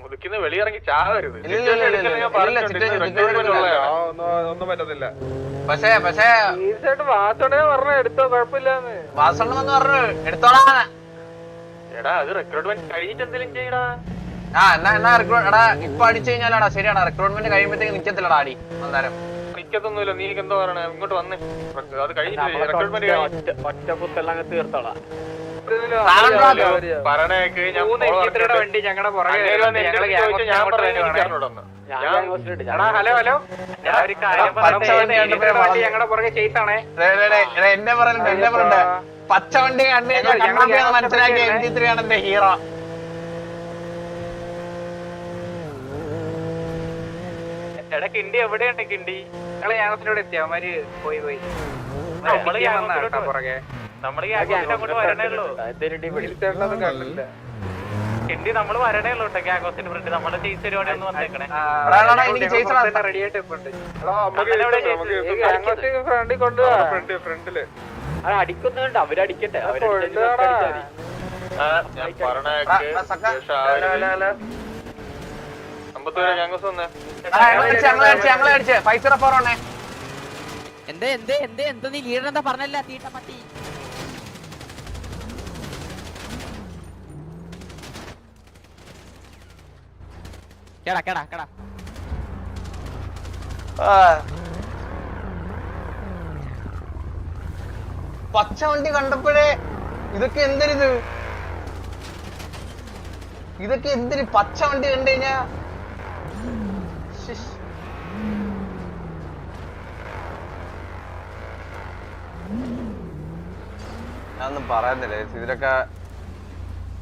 മുതുക്കിന്ന് വെളിയിറങ്ങി ചാവരുത്. ഒന്നും പറ്റത്തില്ല പക്ഷേ പക്ഷേ വാസോടെ പറഞ്ഞ എടുത്തോ കുഴപ്പമില്ലെന്ന് വാസണ്ണ വന്ന് പറഞ്ഞു എടുത്തോളാ എടാ അത് റിക്രൂട്ട്മെന്റ് കഴിഞ്ഞിട്ട് എന്തെങ്കിലും ചെയ്യടാ ആ എന്നാ എന്നാ റിക്രൂട്ട് എടാ ഇപ്പൊ അടിച്ചു കഴിഞ്ഞാലാടാ ശരിയാടാ റിക്രൂട്ട്മെന്റ് കഴിയുമ്പോഴത്തേക്ക് നിക്കത്തില്ലടാ അടി അന്നേരം നിക്കത്തൊന്നുമില്ല നീ എന്തോ പറയണേ? ഇങ്ങോട്ട് വന്നേ. അത് കഴിഞ്ഞിട്ട് ഒറ്റ തീർത്തോളാം. ഞാൻ വണ്ടി ഞങ്ങളുടെ പുറകെ ഹലോ ഹലോ. ഞാൻ എന്നെ പറഞ്ഞിട്ട് എന്നെ പറഞ്ഞിട്ട് പച്ച വണ്ടി കണ്ടു മനസ്സിലാക്കിയ എം ജി ത്രീ ആണ് എന്റെ ഹീറോ. എടാ കിണ്ടി എവിടെയുണ്ട് കിണ്ടി? ഞങ്ങൾ യാഗത്തിനോട് എത്തി. അവന്മാര് പോയി പോയി. പുറകെ. ഹിന്ദി നമ്മൾ വരണേ ഉള്ളൂ കേട്ടോ. ഫ്രണ്ട് നമ്മളെ ചേച്ചി പരിപാടി ഒന്ന് വന്നേക്കണേ. റെഡി ആയിട്ട് ഫ്രണ്ട് ഫ്രണ്ടിൽ അടിക്കുന്നുണ്ട്. അവരടിക്കട്ടെ. ആ, എന്തേ എന്തേ എന്തേ എന്താ നീ ലീഡർ എന്താ പറഞ്ഞല്ല തീട്ട പട്ടി. കേടാ കേടാ കേടാ. പച്ച വണ്ടി കണ്ടപ്പോഴേ ഇതൊക്കെ എന്തൊരിത് ഇതൊക്കെ എന്തിന് പച്ച വണ്ടി കണ്ടു കഴിഞ്ഞാ ഞാനൊന്നും പറയുന്നില്ല. ചേച്ചി. ഇതിലൊക്കെ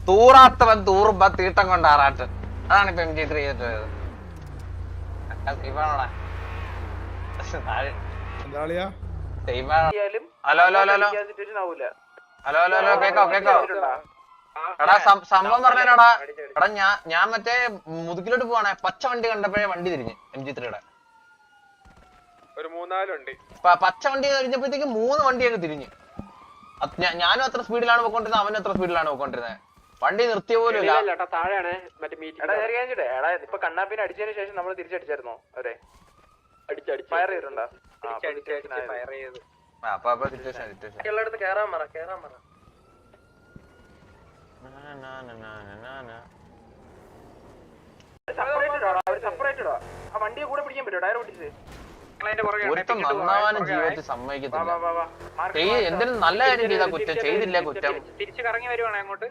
തൂറാത്തവൻ തൂറുമ്പ തീട്ടം കൊണ്ട് ആറാട്ട്. അതാണ് ഇപ്പൊ എം ജി ത്രീ ഏറ്റവും. Hello hello hello hello. Hello hello hello കേക്കോ കേക്കോ. എടാ സംഭവം പറഞ്ഞാടാ. എടാ ഞാൻ ഞാൻ മറ്റേ മുതുകിലോട്ട് പോവാണേ. പച്ച വണ്ടി കണ്ടപ്പോഴേ വണ്ടി തിരിഞ്ഞ് എം ജി ത്രീയുടെ ഒരു പച്ച വണ്ടി കഴിഞ്ഞപ്പോഴത്തേക്ക് മൂന്ന് വണ്ടി അങ്ങ് തിരിഞ്ഞ്. ഞാനും അത്ര സ്പീഡിലാണ് പോയിക്കൊണ്ടിരുന്നത് അവനും അത്ര സ്പീഡിലാണ് പോയിക്കൊണ്ടിരുന്നത്. വണ്ടി നിർത്തിയ പോലും ഇല്ല. താഴെയാണ് മറ്റേ മീറ്റിംഗ് എടാ ഇപ്പൊ കണ്ണാപ്പിനെ അടിച്ചതിന് ശേഷം നമ്മൾ തിരിച്ചടിച്ചായിരുന്നോ? അവരെ. ഫയർ ചെയ്തിട്ടുണ്ടോ? എല്ലായിടത്ത് കേറാൻ പറ കേറാൻ പറ. സെപ്പറേറ്റഡോ ആ വണ്ടിയെ കൂടെ പിടിക്കാൻ പറ്റുമോ? ടയർ പിടിച്ച് ഒരുത്തം നന്നാവാനും ജീവിതത്തിൽ സമ്മതിക്കത്തില്ല. എന്തിനും നല്ല കാര്യം ചെയ്താ കുറ്റം ചെയ്തില്ല കുറ്റം തിരിച്ചു കറങ്ങി വരുവാണേ അങ്ങോട്ട്.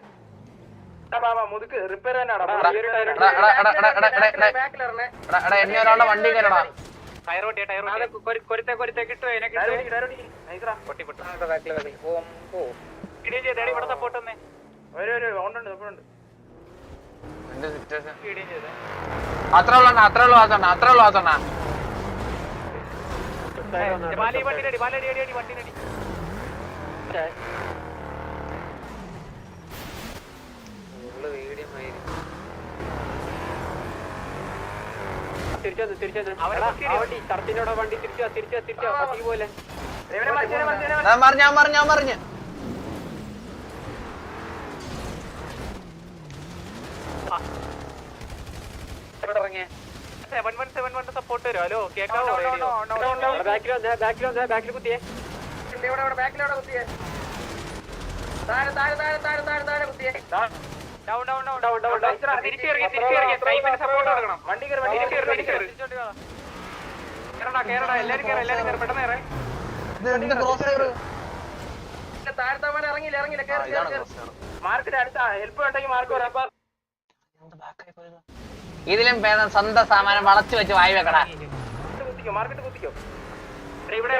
എന്നെ ഒരാളുടെ വണ്ടി കയറടാ. കൊരുത്തെ കൊരുത്തെ കിട്ടുമോ അതിനെ ഇവിടെ സപ്പോർട്ട് തന്നെ ഒരു ഒരു ഉണ്ട് സപ്പോർട്ട് ഉണ്ട് എന്റെ സിറ്റുവേഷൻ ഫീഡിങ് ചെയ്തേ അത്ര ഉള്ളണ്ണ അത്ര ഉള്ളു ആത്തണ്ണ അത്ര വണ്ടി തിരിച്ചു തിരിച്ചു തിരിച്ചു അടി വണ്ടിയിലടി ഞാൻ പറഞ്ഞു ഞാൻ പറഞ്ഞു ഞാൻ പറഞ്ഞു seven one seven one support തരും ഹലോ കേക്കാവോ radio down down down down down തിരിച്ചു ഇറങ്ങി തിരിച്ചു ഇറങ്ങി സ്നൈപ്പിന് സപ്പോർട്ട് കൊടുക്കണം. വണ്ടി കയറി വണ്ടി കയറി വണ്ടി കയറി. കേറടാ കേറടാ എല്ലാരും കേറ എല്ലാരും കേറ പെട്ടെന്ന് കേറേ. താഴത്തെ ഇറങ്ങില്ല അടുത്താ ഹെൽപ്പ് വേണ്ടെങ്കിൽ മാർക്ക് വരാം ഇതിലും ഭേദം സ്വന്തം സാമാനം വളച്ചു വെച്ച് വായി വെക്കടാ. ഇവിടെ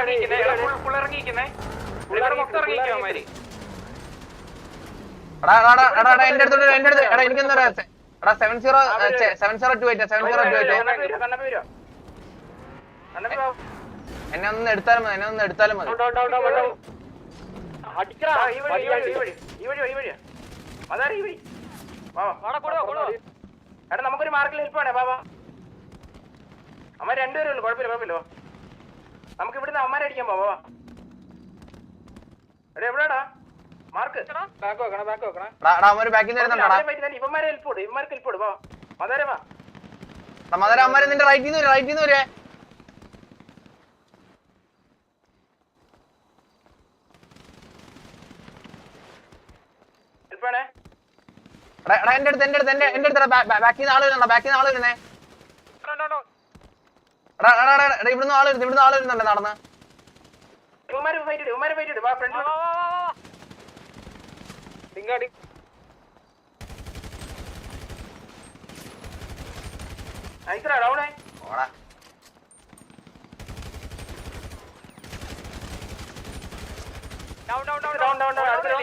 എടാ എടാ എടാ, എടാ എടാ എന്റെ അടുത്തോട്ട് എന്റെ അടുത്ത് എടാ എനിക്ക് എന്താ എടാ seven zero seven zero two eight seven zero two eight Kannappi വരുമോ കണ്ണപ്പി വാ. എന്നെ ഒന്ന് എടുത്താലും മതി എന്നെ ഒന്ന് എടുത്താലും മതി. അടിക്കടാ, ഈ വഴി, ഈ വഴി, ഈ വഴി, ഈ വഴി, ഈ വഴി. അതാ ഈ വഴി. വാ, വാ. എടാ നമുക്കൊരു മാർക്കിൽ ഹെൽപ്പ് വേണേ ബാബാ. അമ്മ രണ്ടുപേരേ ഉള്ളു കുഴപ്പമില്ല കുഴപ്പമില്ല നമുക്ക് ഇവിടുന്ന് അമ്മമാരെ അടിക്കാൻ പോവാ എടാ എവിടെടാ മാർക്ക്. ബാക്ക് വെക്കണം ബാക്ക് വെക്കണം. ഇവന്മാരെ ഹെൽപ്പ് കൊടു ഇവന്മാർക്ക് ഹെൽപ്പ് കൊടു എടാ മധുര അവന്മാര് നിന്റെ റൈറ്റിൽ നിന്ന് റൈറ്റിൽ നിന്ന് വരെ. ഹെൽപ്പ് വേണേ? എന്റെ അടുത്ത് എന്റെ അടുത്ത് എന്റെ എന്റെ അടുത്ത് ബാക്കിൽ നിന്ന് ആൾ വരുന്നുണ്ടോ? ബാക്കിൽ നിന്ന് ആൾ വരുന്നേ? ഇവിടുന്ന് ആൾ വരുന്നു ഇവിടുന്ന് ആൾ വരുന്നുണ്ട് നടന്ന്? ഇവന്മാര് ഫൈറ്റ് ഇട് ഡൗൺ ഫൈറ്റ് ഇട്. വാ ഫ്രണ്ട് ഡിങ്ങാടി നൈസറാ ഡൗണേ ഓടാ. Down down down down. Down down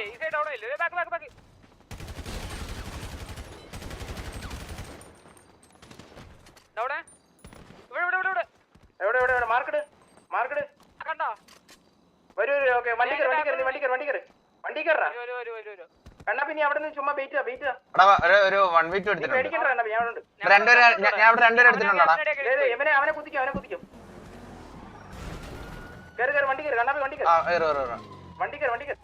എവിടെ എവിടെ എവിടെ മാർക്കറ്റ് മാർക്കറ്റ് വരൂ വരൂ ഓക്കെ വണ്ടി കയറി വണ്ടി കയറി വണ്ടി കയറി വണ്ടി കയറി വണ്ടി കയറാ കണ്ണാ പിന്നെ അവിടെ നിന്ന് ചുമ്മാ വെയിറ്റ് വെയിറ്റ് എടാ ഒരു വൺ വീക്ക് എടുത്തിട്ടുണ്ട്. ഞാൻ അവിടെ ഉണ്ട് രണ്ടുപേരെ ഞാൻ ഞാൻ അവിടെ രണ്ടുപേരെ എടുത്തിട്ടുണ്ടോടാ? ദേ, ദേ, ഇവനെ അവനെ കുത്തിക്കും അവനെ കുത്തിക്കും. കയറി കയറി വണ്ടി കയറി കണ്ണാപ്പി വണ്ടി കയറി വണ്ടി കയറി വണ്ടി കയറി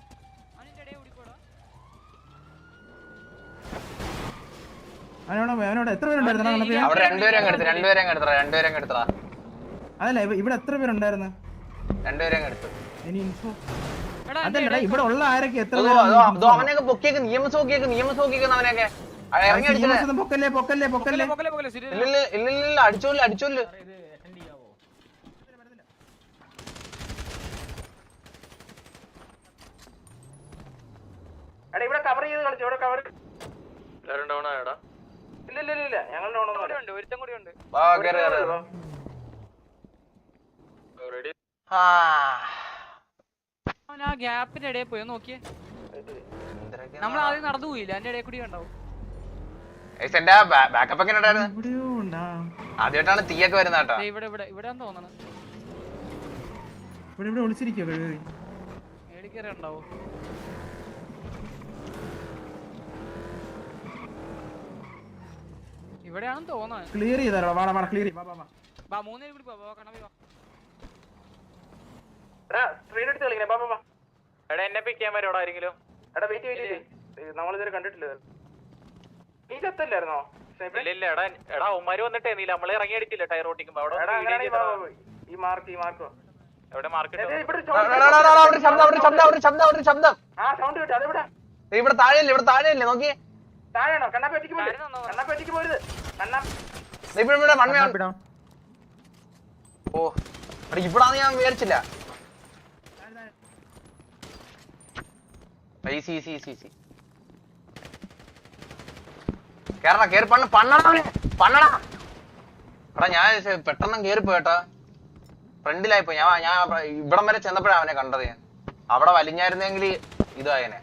അവനോട് അവനോട് എത്ര പേരുണ്ടായിരുന്നു അവിടെ രണ്ടുപേരെ അങ്ങ് എടുത്ത് രണ്ടുപേരെ അങ്ങ് എടുത്തടാ രണ്ടുപേരെ അങ്ങ് എടുത്തടാ അതല്ല ഇവ- ഇവിടെ എത്ര പേരുണ്ടായിരുന്നു? രണ്ടുപേരെ എടുത്തു. ഇനി ഇൻഫോ അതല്ലടാ ഇവിടെ ഉള്ള ആരൊക്കെ എത്ര അവനെയൊക്കെ പൊക്കിയേക്ക് നിയമസ് നോക്കിയേക്ക് നിയമസ് അടിച്ചില്ലേ മാസം പൊക്കല്ലേ പൊക്കല്ലേ പൊക്കല്ലേ? ഇല്ലില്ല അടിച്ചോല്ല അടിച്ചോല്ല എടാ ഇവിടെ കവർ ചെയ്ത് കളിച്ചു ഇവിടെ കവർ എല്ലാവരും ഡൗൺ ആയടാ ഇല്ല ഇല്ല ഇല്ല, ഞങ്ങൾ ഡൗൺ ഒരുത്തം കൂടി ഉണ്ട് വാ കേറ് കേറ് കേറ്. റെഡി ആ അവൻ ആ ഗ്യാപ്പിന്റെ ഇടയിൽ പോയി. നോക്കിയേ. നമ്മൾ ആദ്യം നടന്നു പോയില്ല? എന്റെ ഇടയിൽ കൂടി ഉണ്ടാവും. എന്റെ ബാക്കപ്പ് ഒക്കെ ഉണ്ടായിരുന്നു ഉണ്ടാ? ആദ്യമായിട്ടാണ് തീയൊക്കെ വരുന്നത് കേട്ടോ. ദേ ഇവിടെ ഇവിടെ ഇവിടെ തോന്നണം. ഇവിടെ ഇവിടെ ഒളിച്ചിരിക്കോ കഴിവ് മേടിക്കറി ഉണ്ടാവും. ഇവിടെയാണെന്ന് തോന്നുന്നത് ക്ലിയർ ചെയ്താലോ വാടാ വാടാ ക്ലിയർ വാ വാ വാ. വാ മൂന്നേരി കൂടി പോ കണ്ണവി വാ. എടാ സ്ക്രീൻ എടുത്ത് കളിക്കണേ. ബാ എടാ എന്നെ പിക്ക് ചെയ്യാൻ വരും ആരെങ്കിലും? എടാ വെയിറ്റ് വെയിറ്റ് നമ്മളിതുവരെ കണ്ടിട്ടില്ല. നീ ചത്തല്ലായിരുന്നോ? ഇല്ല ഇല്ല എടാ എടാ ഉമ്മാര് വന്നിട്ടേ നീ നമ്മളെ ഇറങ്ങി അടിക്കില്ല ടയർ ഓട്ടിക്കുമ്പോ അവിടെ. ഈ മാർക്ക് ഈ മാർക്ക് എവിടെ മാർക്കറ്റ് ഇവിടെ ഇവിടെ. താഴെയല്ലേ ഇവിടെ താഴെയല്ലേ നോക്കി. താഴെയാണോ? കണ്ണാപ്പി ഒറ്റയ്ക്ക് നിന്നോ. കണ്ണാപ്പി ഒറ്റയ്ക്ക് പോരുത് കണ്ണാ ഇവിടെ ഇവിടെ മണ്മയാണ് ഓ എടാ ഇവിടാന്ന് ഞാൻ വിചാരിച്ചില്ല. ഈസി ഈസി ഈസി ഈസി കേറടാ കേറി പണ്ണ് പണ്ണടാ ഞാൻ പെട്ടെന്ന് കേറി പോയട്ടാ ഫ്രണ്ടിലായിപ്പോ ഞാൻ ഞാൻ ഇവിടം വരെ ചെന്നപ്പോഴാണ് അവനെ കണ്ടത് ഞാൻ. അവിടെ വലിഞ്ഞായിരുന്നെങ്കിൽ ഇതായനെ.